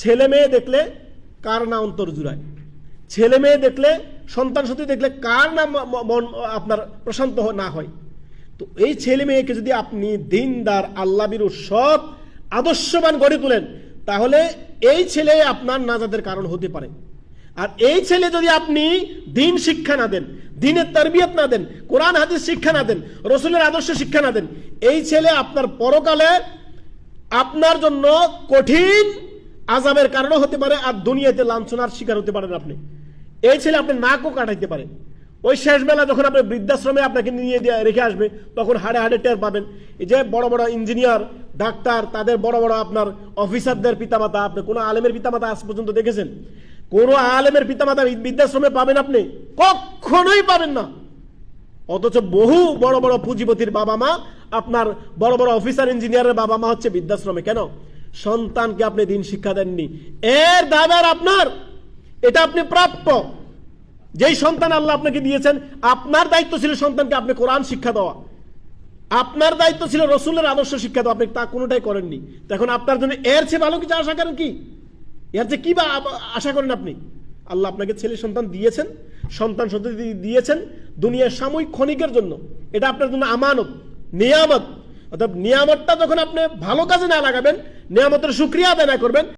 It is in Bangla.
ছেলে মেয়ে দেখলে কার না অন্তর জুড়ায়? ছেলে মেয়ে দেখলে, সন্তান সত্যি দেখলে কার না মন, আপনার প্রশান্ত না হয়? তো এই ছেলে মেয়েকে যদি আপনি দিনদার আল্লাবির সৎ, আদর্শবান গড়ে তোলেন, তাহলে এই ছেলে আপনার নাজাদের কারণ হতে পারে। আর এই ছেলে যদি আপনি দিন শিক্ষা না দেন, দিনের তরবিয়ত না দেন, কোরআন, হাদিস শিক্ষা না দেন, রসুলের আদর্শ শিক্ষা না দেন, এই ছেলে আপনার পরকালে আপনার জন্য কঠিন আজাবের কারণও হতে পারে আর দুনিয়াতে লাঞ্ছনার শিকার হতে পারেন আপনি। এই ছেলে আপনি নাকও কাটাইতে পারেন ওই শেষবেলা যখন আপনি বৃদ্ধাশ্রমে আপনাকে নিয়ে দিয়ে রেখে আসবে, তখন হাড়ে হাড়ে টের পাবেন। এই যে বড় বড় ইঞ্জিনিয়ার, ডাক্তার, তাদের বড় বড় আপনার অফিসারদের পিতামাতা, আপনি কোনো আলেমের পিতামাতা আজ পর্যন্ত দেখেছেন? কোনো আলেমের পিতামাতা বৃদ্ধাশ্রমে পাবেন আপনি? কখনোই পাবেন না। অথচ বহু বড় বড় পুঁজিপতির বাবা মা, আপনার বড় বড় অফিসার ইঞ্জিনিয়ারের বাবা মা হচ্ছে বৃদ্ধাশ্রমে। কেন? সন্তানকে আপনি দিন শিক্ষা দেননি। এর দাদার আপনার। এটা আপনি প্রাপ্য। যেই সন্তান আল্লাহ আপনাকে দিয়েছেন, আপনার দায়িত্ব ছিল সন্তানকে আপনি কোরআন শিক্ষা দেওয়া। আপনার দায়িত্ব ছিল রসুলের আদর্শ শিক্ষা দেওয়া। আপনি তা কোনোটাই করেননি। এখন আপনার জন্য এর চেয়ে ভালো কিছু আশা করেন কি? এর যে কি বা আশা করেন আপনি? আল্লাহ আপনাকে ছেলে সন্তান দিয়েছেন, সন্তান সন্ততি দিয়েছেন দুনিয়ার সাময়িক ক্ষণিকের জন্য। এটা আপনার জন্য আমানত, নিয়ামত। অর্থাৎ নিয়ামতটা যখন আপনি ভালো কাজে না লাগাবেন নিয়ামতের সুক্রিয়া আদায় না করবেন